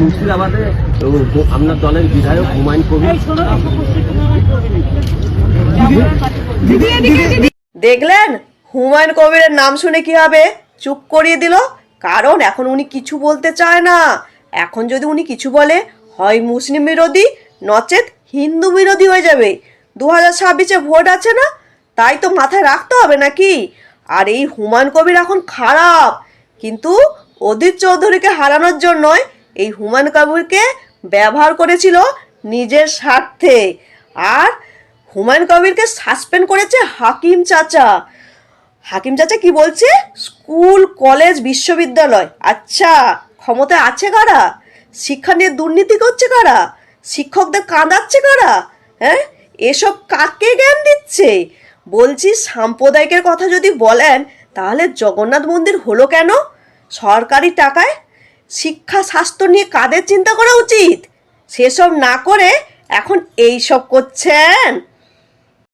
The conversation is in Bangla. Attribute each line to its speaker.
Speaker 1: মুর্শিদাবাদে আপনার দলের বিধায়ক হুমায়ুন কবির?
Speaker 2: দেখলেন? হুমায়ুন কবিরের নাম শুনে কি হবে? চুপ করিয়ে দিল। কারণ এখন উনি কিছু বলতে চায় না। এখন যদি উনি কিছু বলে হয় মুসলিম বিরোধী নচেত হিন্দু বিরোধী হয়ে যাবে। দু হাজার ছাব্বিশে ভোট আছে না? তাই তো মাথায় রাখতে হবে নাকি? আর এই হুমায়ুন কবির এখন খারাপ। কিন্তু অদিত চৌধুরীকে হারানোর জন্যই এই হুমায়ুন কবিরকে ব্যবহার করেছিল নিজের স্বার্থে। আর হুমায়ুন কবিরকে সাসপেন্ড করেছে হাকিম চাচা। হাকিম চাচা কি বলছে? স্কুল, কলেজ, বিশ্ববিদ্যালয়। আচ্ছা ক্ষমতায় আছে কারা? শিক্ষা নিয়ে দুর্নীতি করছে কারা? শিক্ষকদের কাঁদাচ্ছে কারা? হ্যাঁ? এসব কাকে জ্ঞান দিচ্ছে? বলছি, সাম্প্রদায়িকের কথা যদি বলেন, তাহলে জগন্নাথ মন্দির হলো কেন? সরকারি টাকায় শিক্ষা স্বাস্থ্য নিয়ে কাদের চিন্তা করা উচিত? সেসব না করে এখন এই সব করছেন?